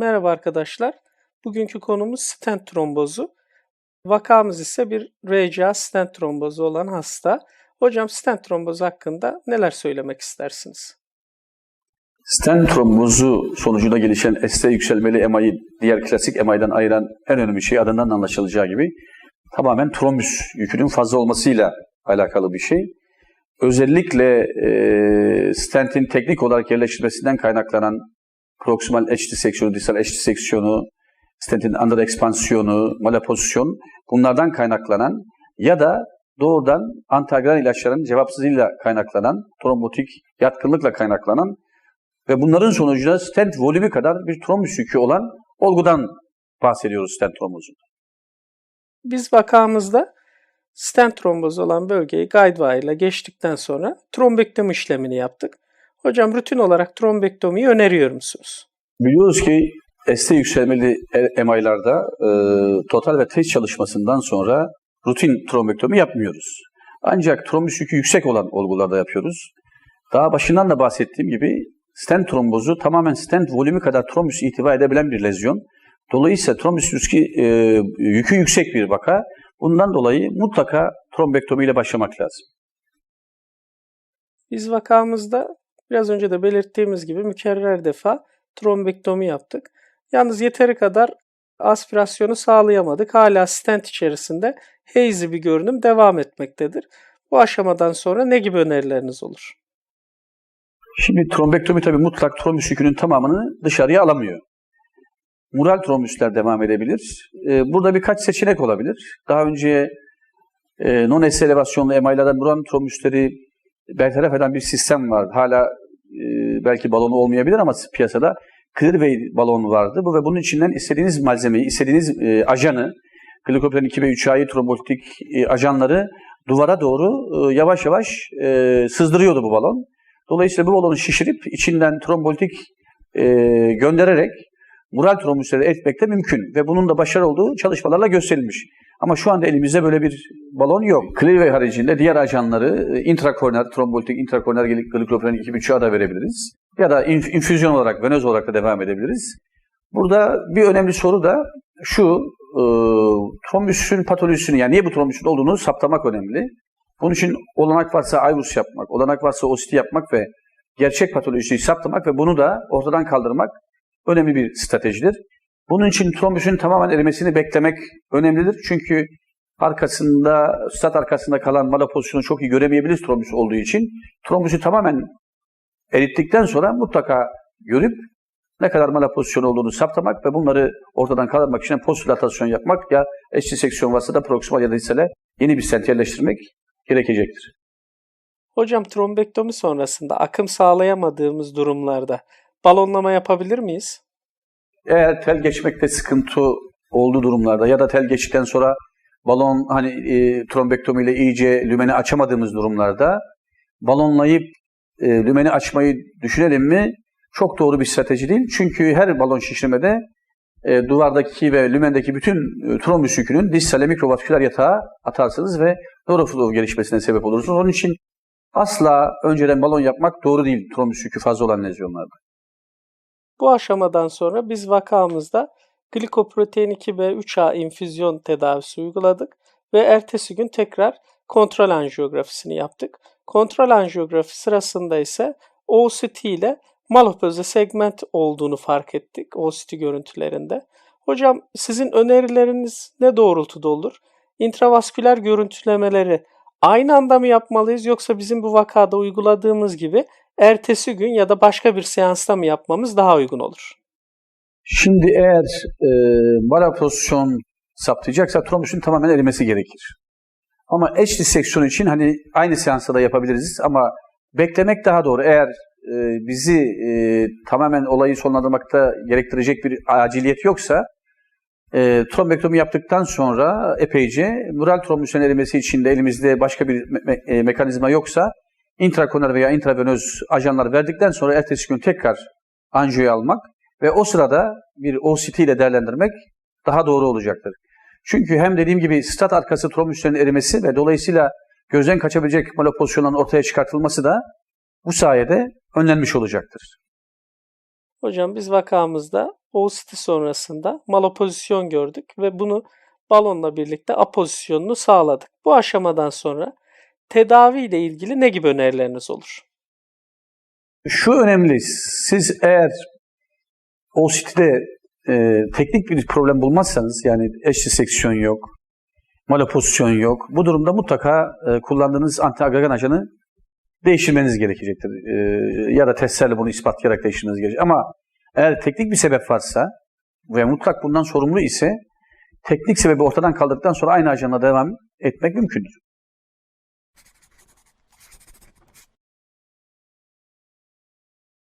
Merhaba arkadaşlar. Bugünkü konumuz stent trombozu. Vakamız ise bir RCA stent trombozu olan hasta. Hocam stent trombozu hakkında neler söylemek istersiniz? Stent trombozu sonucunda gelişen ST yükselmeli MI'yi diğer klasik MI'den ayıran en önemli şey adından anlaşılacağı gibi tamamen trombüs yükünün fazla olmasıyla alakalı bir şey. Özellikle e, stentin teknik olarak yerleştirilmesinden kaynaklanan proksimal eç diseksiyonu, distal eç diseksiyonu, stentin under ekspansiyonu, malapozisyon bunlardan kaynaklanan ya da doğrudan antiagran ilaçların cevapsızlığıyla kaynaklanan, trombotik yatkınlıkla kaynaklanan ve bunların sonucunda stent volümü kadar bir trombüs yükü olan olgudan bahsediyoruz stent trombozunda. Biz vakamızda stent trombozu olan bölgeyi guidewire ile geçtikten sonra trombektomi işlemini yaptık. Hocam rutin olarak trombektomiyi öneriyor musunuz? Biliyoruz ki ST yükselmeli MI'larda e, total ve test çalışmasından sonra rutin trombektomi yapmıyoruz. Ancak trombüs yükü yüksek olan olgularda yapıyoruz. Daha başından da bahsettiğim gibi stent trombozu tamamen stent volümü kadar trombüs ihtiva edebilen bir lezyon. Dolayısıyla trombüs riski, e, yükü yüksek bir vaka. Bundan dolayı mutlaka trombektomi ile başlamak lazım. Biz vakamızda biraz önce de belirttiğimiz gibi mükerrer defa trombektomi yaptık. Yalnız yeteri kadar aspirasyonu sağlayamadık. Hala stent içerisinde hazy bir görünüm devam etmektedir. Bu aşamadan sonra ne gibi önerileriniz olur? Şimdi trombektomi tabii mutlak trombüs yükünün tamamını dışarıya alamıyor. Mural trombüsler devam edebilir. Ee, burada birkaç seçenek olabilir. Daha önce e, non-S elevasyonlu MI'lerden mural trombüsleri bertaraf eden bir sistem var. Hala e, belki balonu olmayabilir ama piyasada Clearway balon vardı. Bu ve bunun içinden istediğiniz malzemeyi, istediğiniz e, ajanı, glikopen 2 ve 3A'yı trombolitik e, ajanları duvara doğru e, yavaş yavaş e, sızdırıyordu bu balon. Dolayısıyla bu balonu şişirip içinden trombolitik e, göndererek mural trombüsleri etmek de mümkün ve bunun da başarılı olduğu çalışmalarla gösterilmiş. Ama şu anda elimizde böyle bir balon yok. Clearway haricinde diğer ajanları e, intrakorner, trombolitik intrakorner glikopen 2 3'a da verebiliriz. Ya da inf- infüzyon olarak, venöz olarak da devam edebiliriz. Burada bir önemli soru da şu, e, trombüsün patolojisini, yani niye bu trombüsün olduğunu saptamak önemli. Bunun için olanak varsa IVUS yapmak, olanak varsa OST yapmak ve gerçek patolojiyi saptamak ve bunu da ortadan kaldırmak önemli bir stratejidir. Bunun için trombüsün tamamen erimesini beklemek önemlidir. Çünkü arkasında, stat arkasında kalan mala pozisyonu çok iyi göremeyebiliriz trombüs olduğu için. Trombüsü tamamen erittikten sonra mutlaka görüp ne kadar mala pozisyonu olduğunu saptamak ve bunları ortadan kaldırmak için postdilatasyon yapmak ya eş diseksiyon varsa da proksimal ya da hissele yeni bir stent yerleştirmek gerekecektir. Hocam trombektomi sonrasında akım sağlayamadığımız durumlarda balonlama yapabilir miyiz? Eğer tel geçmekte sıkıntı olduğu durumlarda ya da tel geçtikten sonra balon hani e, trombektomi ile iyice lümeni açamadığımız durumlarda balonlayıp e, lümeni açmayı düşünelim mi? Çok doğru bir strateji değil. Çünkü her balon şişirmede e, duvardaki ve lümendeki bütün e, trombüs yükünün distale mikrovasküler yatağa atarsınız ve neuroflow gelişmesine sebep olursunuz. Onun için asla önceden balon yapmak doğru değil trombüs yükü fazla olan lezyonlarda. Bu aşamadan sonra biz vakamızda glikoprotein 2 ve 3A infüzyon tedavisi uyguladık ve ertesi gün tekrar kontrol anjiyografisini yaptık. Kontrol anjiyografi sırasında ise OCT ile malopöze segment olduğunu fark ettik OCT görüntülerinde. Hocam sizin önerileriniz ne doğrultuda olur? İntravasküler görüntülemeleri aynı anda mı yapmalıyız yoksa bizim bu vakada uyguladığımız gibi ertesi gün ya da başka bir seansta mı yapmamız daha uygun olur? Şimdi eğer e, mala pozisyon saptayacaksa trombüsün tamamen erimesi gerekir. Ama eş diseksiyon için hani aynı seansta da yapabiliriz ama beklemek daha doğru. Eğer e, bizi e, tamamen olayı sonlandırmakta gerektirecek bir aciliyet yoksa e, trombektomi yaptıktan sonra epeyce mural trombüsün erimesi için de elimizde başka bir me- me- mekanizma yoksa intrakoner veya intravenöz ajanlar verdikten sonra ertesi gün tekrar anjiyoyu almak ve o sırada bir OCT ile değerlendirmek daha doğru olacaktır. Çünkü hem dediğim gibi stat arkası trombüslerin erimesi ve dolayısıyla gözden kaçabilecek malopozisyonların ortaya çıkartılması da bu sayede önlenmiş olacaktır. Hocam biz vakamızda OCT sonrasında malopozisyon gördük ve bunu balonla birlikte apozisyonunu sağladık. Bu aşamadan sonra tedavi ile ilgili ne gibi önerileriniz olur? Şu önemli, siz eğer OCT'de e, teknik bir problem bulmazsanız, yani eşli seksiyon yok, malopozisyon yok, bu durumda mutlaka e, kullandığınız antiagregan ajanı değiştirmeniz gerekecektir. E, ya da testlerle bunu ispatlayarak değiştirmeniz gerekecek. Ama eğer teknik bir sebep varsa ve mutlak bundan sorumlu ise teknik sebebi ortadan kaldırdıktan sonra aynı ajanla devam etmek mümkündür.